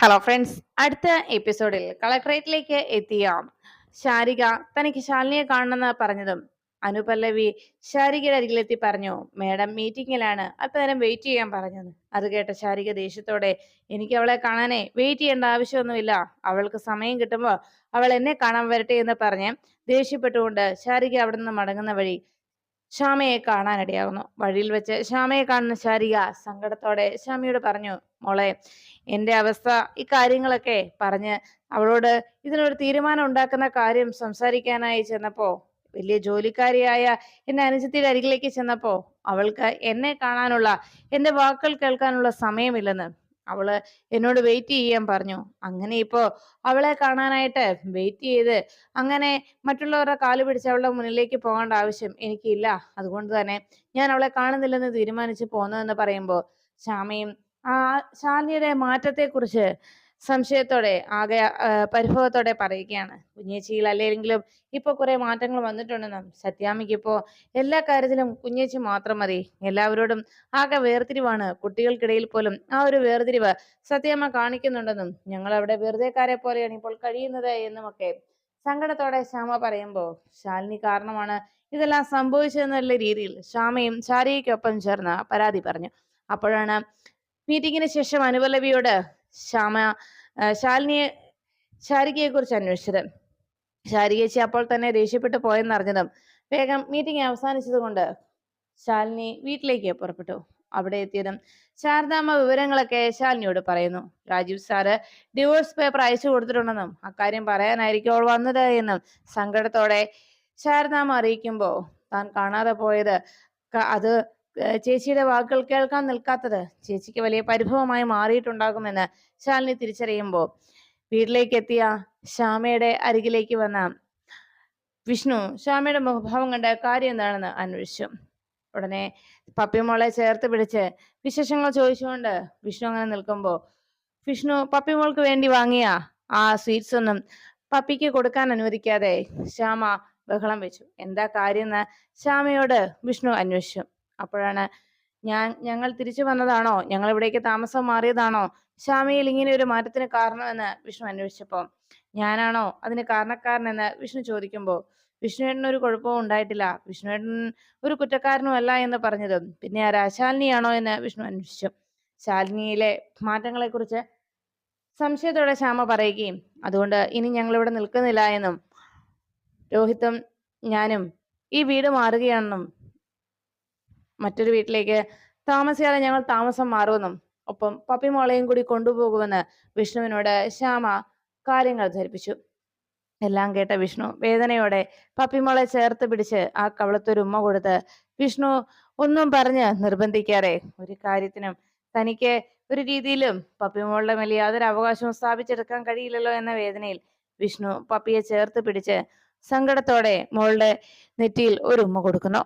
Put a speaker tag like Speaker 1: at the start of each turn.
Speaker 1: Hello friends അടുത്ത എപ്പിസോഡിൽ കളക്ട്രേറ്റിലേക്ക് എത്തിയ ശാരിക തനിക്ക് ശാലിനിയെ കാണണമെന്ന് പറഞ്ഞതും അനുപല്ലവി ശാരികയുടെ അരികിലെത്തി പറഞ്ഞു മേഡം മീറ്റിംഗിലാണ് അല്പനേരം വെയിറ്റ് ചെയ്യാൻ പറഞ്ഞത്. അത് കേട്ട ശാരിക ദേഷ്യത്തോടെ എനിക്ക് അവളെ കാണാനേ വെയിറ്റ് ചെയ്യേണ്ട ആവശ്യമൊന്നുമില്ല. അവൾക്ക് സമയം കിട്ടുമ്പോൾ അവൾ എന്നെ കാണാൻ വരട്ടെ എന്ന് പറഞ്ഞ് ദേഷ്യപ്പെട്ടുകൊണ്ട് ശാരിക അവിടെ നിന്ന് മടങ്ങുന്ന വഴി ശ്യാമയെ കാണാനിടയാകുന്നു വഴിയിൽ വെച്ച് ശ്യാമയെ കാണുന്ന ശാരിക സങ്കടത്തോടെ ശ്യാമയോട് പറഞ്ഞു മോളെ എന്റെ അവസ്ഥ ഇക്കാര്യങ്ങളൊക്കെ കാര്യങ്ങളൊക്കെ പറഞ്ഞ് അവളോട് ഇതിനൊരു തീരുമാനം ഉണ്ടാക്കുന്ന കാര്യം സംസാരിക്കാനായി ചെന്നപ്പോ വലിയ ജോലിക്കാരിയായ എന്റെ അനുജത്തിയുടെ അരികിലേക്ക് ചെന്നപ്പോ അവൾക്ക് എന്നെ കാണാനുള്ള എന്റെ വാക്കുകൾ കേൾക്കാനുള്ള സമയമില്ലെന്ന് അവൾ എന്നോട് വെയിറ്റ് ചെയ്യാൻ പറഞ്ഞു. അങ്ങനെ ഇപ്പോ അവളെ കാണാനായിട്ട് വെയിറ്റ് ചെയ്ത് അങ്ങനെ മറ്റുള്ളവരുടെ കാൽ പിടിച്ച് അവളുടെ മുന്നിലേക്ക് പോകേണ്ട ആവശ്യം എനിക്കില്ല. അതുകൊണ്ട് തന്നെ ഞാൻ അവളെ കാണുന്നില്ലെന്ന് തീരുമാനിച്ച് പോന്നതെന്ന് പറയുമ്പോൾ ശ്യാമയും ആ ശാലിനിയുടെ മാറ്റത്തെക്കുറിച്ച് സംശയത്തോടെ ആകെ പരിഭവത്തോടെ പറയുകയാണ്. കുഞ്ഞേച്ചിയിൽ അല്ലെങ്കിലും ഇപ്പൊ കുറേ മാറ്റങ്ങൾ വന്നിട്ടുണ്ടെന്നും സത്യാമിക്ക് ഇപ്പോ എല്ലാ കാര്യത്തിലും കുഞ്ഞേച്ചി മാത്രം മതി. എല്ലാവരോടും ആകെ വേർതിരിവാണ്. കുട്ടികൾക്കിടയിൽ പോലും ആ ഒരു വേർതിരിവ് സത്യാമ്മ കാണിക്കുന്നുണ്ടെന്നും ഞങ്ങൾ അവിടെ വെറുതെക്കാരെ പോലെയാണ് ഇപ്പോൾ കഴിയുന്നത് എന്നുമൊക്കെ സങ്കടത്തോടെ ശ്യാമ പറയുമ്പോൾ ശാലിനി കാരണമാണ് ഇതെല്ലാം സംഭവിച്ചതെന്നുള്ള രീതിയിൽ ശ്യാമയും ശാരികയ്ക്കൊപ്പം ചേർന്ന് പരാതി പറഞ്ഞു. അപ്പോഴാണ് മീറ്റിംഗിന് ശേഷം അനുപല്ലവിയോട് ശ്യാമ ശാലിനിയെ ശാരികയെ കുറിച്ച് അന്വേഷിച്ചത് ശാരികേച്ചി അപ്പോൾ തന്നെ ദേഷ്യപ്പെട്ടു പോയെന്നറിഞ്ഞതും വേഗം മീറ്റിംഗ് അവസാനിച്ചതുകൊണ്ട് ശാലിനി വീട്ടിലേക്ക് പുറപ്പെട്ടു. അവിടെ എത്തിയതും ശാരദാമ്മ വിവരങ്ങളൊക്കെ ശാലിനിയോട് പറയുന്നു. രാജീവ് സാറ് ഡിവോഴ്സ് പേപ്പർ അയച്ചു കൊടുത്തിട്ടുണ്ടെന്നും അക്കാര്യം പറയാനായിരിക്കും അവൾ വന്നത് എന്നും സങ്കടത്തോടെ ശാരദാമ്മ അറിയിക്കുമ്പോൾ താൻ കാണാതെ പോയത് അത് ചേച്ചിയുടെ വാക്കുകൾ കേൾക്കാൻ നിൽക്കാത്തത് ചേച്ചിക്ക് വലിയ പരിഭവമായി മാറിയിട്ടുണ്ടാകുമെന്ന് ശാലിനി തിരിച്ചറിയുമ്പോൾ വീട്ടിലേക്ക് എത്തിയ ശ്യാമയുടെ അരികിലേക്ക് വന്ന വിഷ്ണു ശ്യാമയുടെ മുഖഭാവം കണ്ട കാര്യം എന്താണെന്ന് അന്വേഷിച്ചു. ഉടനെ പപ്പിമോളെ ചേർത്ത് പിടിച്ച് വിശേഷങ്ങൾ ചോദിച്ചുകൊണ്ട് വിഷ്ണു അങ്ങനെ നിൽക്കുമ്പോൾ വിഷ്ണു പപ്പിമോൾക്ക് വേണ്ടി വാങ്ങിയ ആ സ്വീറ്റ്സ് ഒന്നും പപ്പിക്ക് കൊടുക്കാൻ അനുവദിക്കാതെ ശ്യാമ ബഹളം വെച്ചു. എന്താ കാര്യം എന്ന് ശ്യാമയോട് വിഷ്ണു അന്വേഷിച്ചു. അപ്പോഴാണ് ഞാൻ ഞങ്ങൾ തിരിച്ചു വന്നതാണോ? ഞങ്ങൾ ഇവിടേക്ക് താമസം മാറിയതാണോ? ശ്യാമയിൽ ഇങ്ങനെ ഒരു മാറ്റത്തിന് കാരണമെന്ന് വിഷ്ണു അന്വേഷിച്ചപ്പോൾ ഞാനാണോ അതിന് കാരണക്കാരനെന്ന് വിഷ്ണു ചോദിക്കുമ്പോൾ വിഷ്ണുവേട്ടൻ ഒരു കുഴപ്പവും ഉണ്ടായിട്ടില്ല. വിഷ്ണുവേട്ടൻ ഒരു കുറ്റക്കാരനും അല്ല എന്ന് പറഞ്ഞതും. പിന്നെ ആരാ? ശാലിനിയാണോ എന്ന് വിഷ്ണു അന്വേഷിച്ചു. ശാലിനിയിലെ മാറ്റങ്ങളെ കുറിച്ച് സംശയത്തോടെ ശ്യാമ പറയുകയും അതുകൊണ്ട് ഇനി ഞങ്ങൾ ഇവിടെ നിൽക്കുന്നില്ല എന്നും രോഹിത്തും ഞാനും ഈ വീട് മാറുകയാണെന്നും മറ്റൊരു വീട്ടിലേക്ക് താമസിയാതെ ഞങ്ങൾ താമസം മാറുമെന്നും ഒപ്പം പപ്പിമോളെയും കൂടി കൊണ്ടുപോകുമെന്ന് വിഷ്ണുവിനോട് ശ്യാമ കാര്യങ്ങൾ ധരിപ്പിച്ചു. എല്ലാം കേട്ട വിഷ്ണു വേദനയോടെ പപ്പിമോളെ ചേർത്ത് പിടിച്ച് ആ കവളത്തൊരു ഉമ്മ കൊടുത്ത് വിഷ്ണു ഒന്നും പറഞ്ഞ് നിർബന്ധിക്കാതെ ഒരു കാര്യത്തിനും തനിക്ക് ഒരു രീതിയിലും പപ്പിമോളുടെ മേൽ യാതൊരു അവകാശവും സ്ഥാപിച്ചെടുക്കാൻ കഴിയില്ലല്ലോ എന്ന വേദനയിൽ വിഷ്ണു പപ്പിയെ ചേർത്ത് പിടിച്ച് സങ്കടത്തോടെ മോളുടെ നെറ്റിയിൽ ഒരു ഉമ്മ കൊടുക്കുന്നു.